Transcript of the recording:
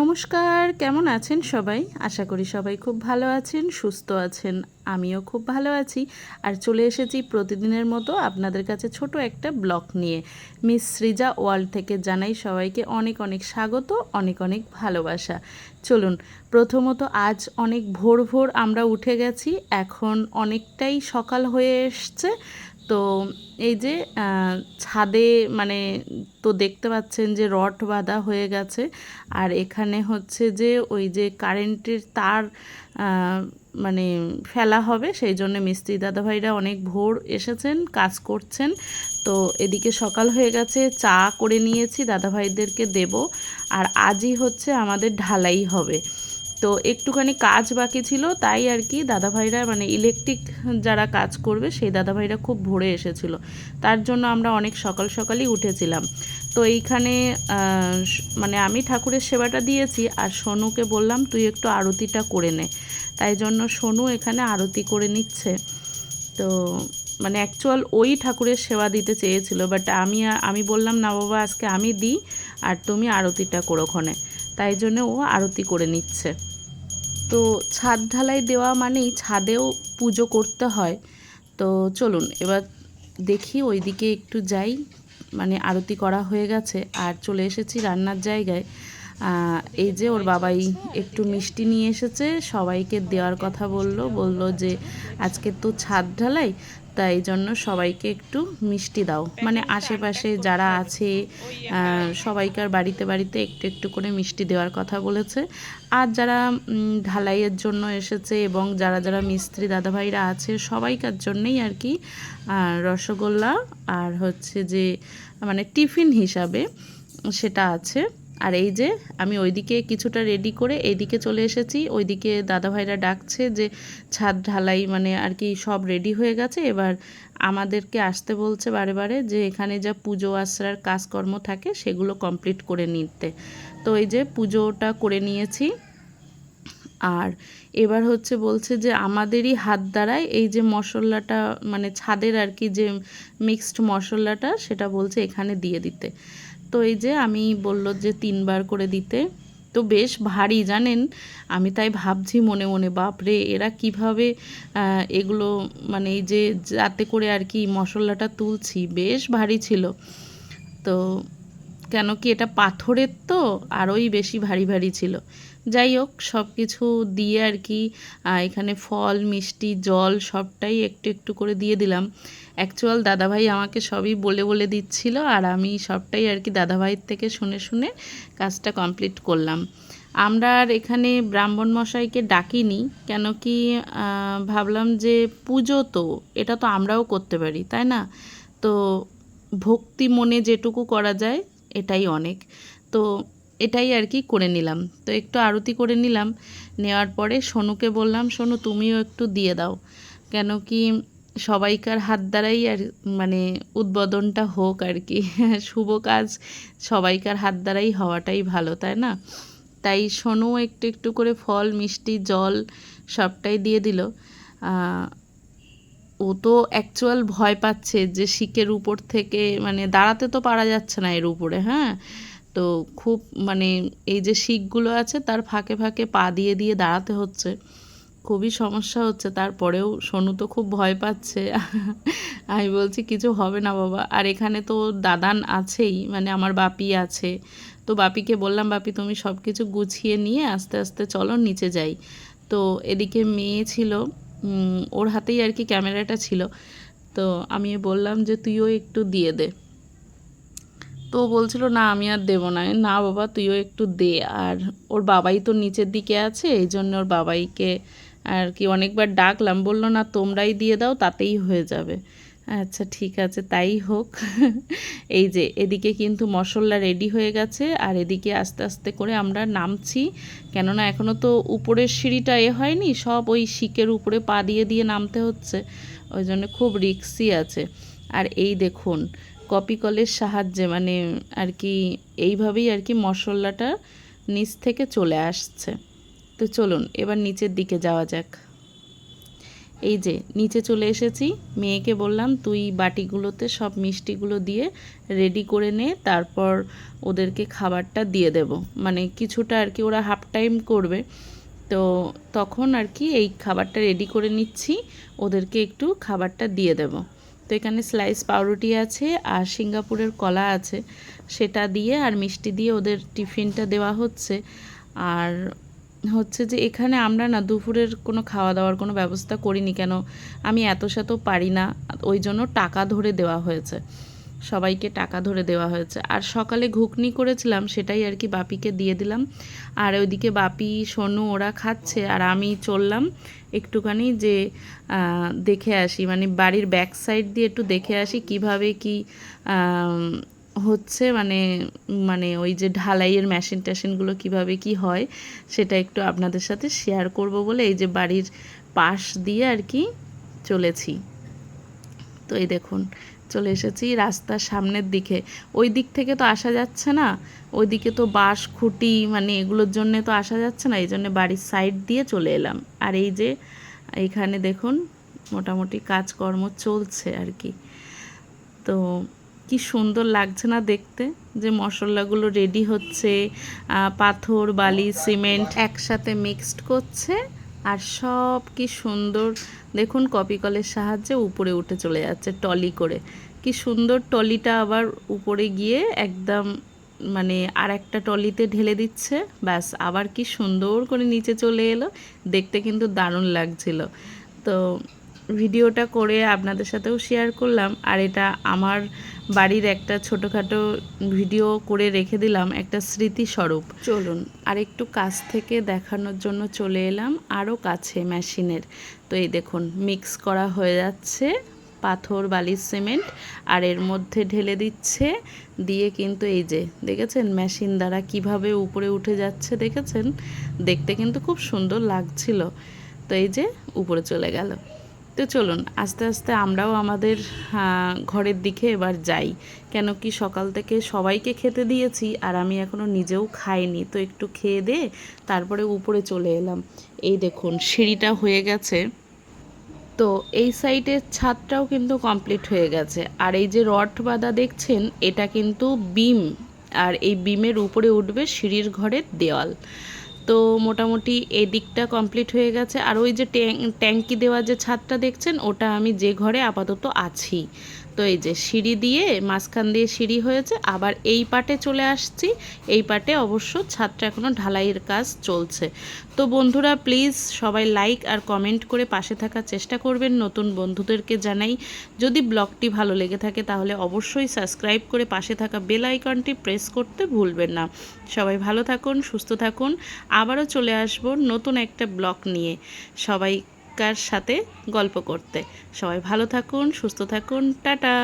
নমস্কার, কেমন আছেন সবাই? আশা করি সবাই খুব ভালো আছেন, সুস্থ আছেন, আমিও খুব ভালো আছি। আর চলে এসেছি প্রতিদিনের মতো আপনাদের কাছে ছোট একটা ব্লগ নিয়ে। মিস সৃজা ওয়ার্ল্ড থেকে জানাই সবাইকে অনেক অনেক স্বাগত, অনেক অনেক ভালোবাসা। চলুন, প্রথমত আজ অনেক ভোর ভোর আমরা উঠে গেছি, এখন অনেকটাই সকাল হয়ে এসছে। তো এই যে ছাদে মানে তো দেখতে পাচ্ছেন যে রড বাঁধা হয়ে গেছে। আর এখানে হচ্ছে যে ওই যে কারেন্টের তার মানে ফেলা হবে, সেই জন্য মিস্ত্রি দাদাভাইরা অনেক ভোর এসেছেন, কাজ করছেন। তো এদিকে সকাল হয়ে গেছে, চা করে নিয়েছি, দাদাভাইদেরকে দেব। আর আজই হচ্ছে আমাদের ঢালাই হবে। তো একটুখানি কাজ বাকি ছিল, তাই আর কি দাদাভাইরা মানে ইলেকট্রিক যারা কাজ করবে, সেই দাদাভাইরা খুব ভোরে এসেছিল। তার জন্য আমরা অনেক সকাল সকালই উঠেছিলাম। তো এইখানে মানে আমি ঠাকুরের সেবাটা দিয়েছি, আর সোনুকে বললাম, তুই একটু আরতিটা করে নে। তাই জন্য সোনু এখানে আরতি করে নিচ্ছে। তো মানে অ্যাকচুয়াল ওই ঠাকুরের সেবা দিতে চেয়েছিল বাট আমি আমি বললাম, না বাবা, আজকে আমি দিই, আর তুমি আরতিটা করো ওখানে। তাই জন্য ও আরতি করে নিচ্ছে। তো ছাদ ঢালাই দেওয়া মানেই ছাদেও পুজো করতে হয়। তো চলুন, এবার দেখি ওইদিকে একটু যাই। মানে আরতি করা হয়ে গেছে আর চলে এসেছি রান্নার জায়গায়। এই যে ওর বাবাই একটু মিষ্টি নিয়ে এসেছে, সবাইকে দেওয়ার কথা বলল। বলল যে, আজকে তো ছাদ ঢালাই তাই জন্য সবাইকে একটু মিষ্টি দাও। মানে আশেপাশে যারা আছে সবাইকার বাড়িতে বাড়িতে একটু একটু করে মিষ্টি দেওয়ার কথা বলেছে। আর যারা ঢালাইয়ের জন্য এসেছে এবং যারা যারা মিস্ত্রি দাদাভাইরা আছে সবাইকার জন্যেই আর কি রসগোল্লা আর হচ্ছে যে মানে টিফিন হিসাবে সেটা আছে। আর এই যে আমি ওইদিকে কিছুটা রেডি করে এইদিকে চলে এসেছি। ওইদিকে দাদাভাইরা ডাকছে যে, ছাদ ঢালাই মানে আর কি সব রেডি হয়ে গেছে। এবার আমাদেরকে আসতে বলছে বারে বারে যে, এখানে যা পুজো আশ্রার কাজকর্ম থাকে সেগুলো কমপ্লিট করে নিতে। তো এই যে পুজোটা করে নিয়েছি। আর এবার হচ্ছে বলছে যে, আমাদেরই হাত দ্বারাই এই যে মশলাটা মানে ছাদের আর কি যে মিক্সড মশলাটা, সেটা বলছে এখানে দিয়ে দিতে। তো এই যে আমি বলল যে তিনবার করে দিতে। তো বেশ ভারী, জানেন? আমি তাই ভাবছি মনে মনে বাপরে এরা কীভাবে এগুলো মানে এই যে যাতে করে আর কি মশলাটা তুলছি। বেশ ভারী ছিল। তো কেন কি এটা পাথরের তো? আরোই বেশি ভারী ভারী ছিল। যাই হোক সব কিছু দিয়ে আর কি এখানে ফল, মিষ্টি, জল সবটাই একটু একটু করে দিয়ে দিলাম। অ্যাকচুয়াল দাদাভাই আমাকে সবই বলে বলে দিচ্ছিল আর আমি সবটাই আর কি দাদাভাইয়ের থেকে শুনে শুনে কাজটা কমপ্লিট করলাম। আমরা আর এখানে ব্রাহ্মণ মশাইকে ডাকিনি, কেন কি ভাবলাম যে পুজো তো, এটা তো আমরাও করতে পারি, তাই না? তো ভক্তি মনে যেটুকু করা যায়, এটাই অনেক। তো এটাই আর কি করে নিলাম। তো একটু আরতি করে নিলাম। নেওয়ার পরে সোনুকে বললাম, সোনু, তুমিও একটু দিয়ে দাও। কেন কি সবাইকার হাত দ্বারাই আর মানে উদ্বোধনটা হোক আর কি। শুভ কাজ সবাইকার হাত দ্বারাই হওয়াটাই ভালো, তাই না? তাই সোনু একটু একটু করে ফল, মিষ্টি, জল সবটাই দিয়ে দিল। ও তো অ্যাকচুয়াল ভয় পাচ্ছে যে শিকের উপর থেকে মানে দাঁড়াতে তো পারা যাচ্ছে না এর উপরে হ্যাঁ? তো খুব মানে এই যে শিখগুলো আছে, তার ফাঁকে ফাঁকে পা দিয়ে দিয়ে দাঁড়াতে হচ্ছে। খুবই সমস্যা হচ্ছে। তারপরেও সোনু তো খুব ভয় পাচ্ছে। আমি বলছি, কিছু হবে না বাবা। আর এখানে তো দাদান আছেই মানে আমার বাপি আছে। তো বাপিকে বললাম, বাপি, তুমি সব কিছু গুছিয়ে নিয়ে আস্তে আস্তে চলো, নিচে যাই। তো এদিকে মেয়ে ছিল ওর হাতেই আর কি ক্যামেরাটা ছিল। তো আমি বললাম যে, তুইও একটু দিয়ে দে। তো বলছিল, না, আমি আর দেবো না। না, বাবা, তুইও একটু দে। আর ওর বাবাই তো নিচের দিকে আছে, এই জন্য ওর বাবাইকে আর কি অনেকবার ডাকলাম, বলল, না, তোমরাই দিয়ে দাও, তাতেই হয়ে যাবে। আচ্ছা ঠিক আছে, তাই হোক। এই যে, এদিকে কিন্তু মশলা রেডি হয়ে গেছে, আর এদিকে আস্তে আস্তে করে আমরা নামছি। কেননা এখনও তো উপরের সিঁড়িটা এ হয়নি, সব ওই শিকের উপরে পা দিয়ে দিয়ে নামতে হচ্ছে, ওই জন্য খুব রিক্সি আছে। আর এই দেখুন কপি কলের সাহায্যে মানে আর কি এইভাবেই আর কি মশলাটা নিচ থেকে চলে আসছে। তো চলুন, এবার নিচের দিকে যাওয়া যাক। এই যে, নিচে চলে এসেছি। মেয়েকে বললাম, তুই বাটিগুলোতে সব মিষ্টিগুলো দিয়ে রেডি করে নে, তারপর ওদেরকে খাবারটা দিয়ে দেব। মানে কিছুটা আর কি ওরা হাফ টাইম করবে। তো তখন আর কি এই খাবারটা রেডি করে নিচ্ছি, ওদেরকে একটু খাবারটা দিয়ে দেব। এখানে স্লাইস পাউরুটি আছে আর সিঙ্গাপুরের কলা আছে। সেটা দিয়ে আর মিষ্টি দিয়ে ওদের টিফিনটা দেওয়া হচ্ছে। আর হচ্ছে যে এখানে আমরা না দুপুরের কোনো খাওয়া দাওয়ার কোনো ব্যবস্থা করিনি কেন? আমি এত শত পারি না। ওই জন্য টাকা ধরে দেওয়া হয়েছে। সবাইকে টাকা ধরে দেওয়া হয়েছে। আর সকালে ঘুগনি করেছিলাম, সেটাই আর কি বাপিকে দিয়ে দিলাম। আর ওইদিকে বাপি, সোনু ওরা খাচ্ছে, আর আমি চললাম একটুখানি যে দেখে আসি। মানে বাড়ির ব্যাক সাইড দিয়ে একটু দেখে আসি কীভাবে কি হচ্ছে। মানে মানে ওই যে ঢালাইয়ের মেশিন টেশিনগুলো কীভাবে কি হয়, সেটা একটু আপনাদের সাথে শেয়ার করব বলে এই যে বাড়ির পাশ দিয়ে আর কি চলেছি। তো এই দেখুন, চলে এসেছি রাস্তার সামনের দিকে। ওই দিক থেকে তো আসা যাচ্ছে না, ওই দিকে তো বাঁশ, খুঁটি মানে এগুলোর জন্য তো আসা যাচ্ছে না, এই জন্য বাড়ির সাইড দিয়ে চলে এলাম। আর এই যে এইখানে দেখুন, মোটামুটি কাজকর্ম চলছে আর কি। তো কি সুন্দর লাগছে না দেখতে, যে মশলাগুলো রেডি হচ্ছে পাথর, বালি সিমেন্ট একসাথে মিক্সড করছে। আর সব কি সুন্দর, দেখুন কপি কলের সাহায্যে উপরে উঠে চলে যাচ্ছে টলি করে। কি সুন্দর টলিটা আবার উপরে গিয়ে একদম মানে আর একটা টলিতে ঢেলে দিচ্ছে, ব্যাস, আবার কি সুন্দর করে নিচে চলে এলো, দেখতে কিন্তু দারুণ লাগছিল। তো ভিডিওটা করে আপনাদের সাথেও শেয়ার করলাম আর এটা আমার বাড়ির একটা ছোটোখাটো ভিডিও করে রেখে দিলাম একটা স্মৃতিস্বরূপ। চলুন। আর একটু কাছ থেকে দেখানোর জন্য চলে এলাম আরও কাছে মেশিনের। তো এই দেখুন মিক্স করা হয়ে যাচ্ছে পাথর বালি সিমেন্ট আর এর মধ্যে ঢেলে দিচ্ছে দিয়ে কিন্তু এই যে দেখেছেন মেশিন দ্বারা কীভাবে উপরে উঠে যাচ্ছে দেখেছেন? দেখতে কিন্তু খুব সুন্দর লাগছিল। তো এই যে উপরে চলে গেল। তো চলুন, আস্তে আস্তে আমরাও আমাদের ঘরের দিকে এবার যাই। কেন কি সকাল থেকে সবাইকে খেতে দিয়েছি আর আমি এখনও নিজেও খাইনি। তো একটু খেয়ে দে, তারপরে উপরে চলে এলাম। এই দেখুন, সিঁড়িটা হয়ে গেছে। তো এই সাইডের ছাদটাও কিন্তু কমপ্লিট হয়ে গেছে। আর এই যে রড বাঁধা দেখছেন, এটা কিন্তু বিম। আর এই বিমের উপরে উঠবে সিঁড়ির ঘরের দেওয়াল। তো মোটামুটি এই দিকটা কমপ্লিট হয়ে গেছে। আর ওই যে ট্যাং- ট্যাঙ্কি দেওয়া যে ছাদটা দেখছেন, ওটা আমি যে ঘরে আপাতত আছি। তো এই যে সিঁড়ি দিয়ে মাঝখান দিয়ে সিঁড়ি হয়েছে, আবার এই পাটে চলে আসছি। এই পাটে অবশ্য ছাদটা এখনও ঢালাইয়ের কাজ চলছে। তো বন্ধুরা, প্লিজ সবাই লাইক আর কমেন্ট করে পাশে থাকার চেষ্টা করবেন। নতুন বন্ধুদেরকে জানাই, যদি ব্লগটি ভালো লেগে থাকে তাহলে অবশ্যই সাবস্ক্রাইব করে পাশে থাকা বেল আইকনটি প্রেস করতে ভুলবেন না। সবাই ভালো থাকুন, সুস্থ থাকুন। আবারও চলে আসব নতুন একটা ব্লগ নিয়ে। সবাইকার সাথে গল্প করতে। সবাই ভালো থাকুন সুস্থ থাকুন টাটা।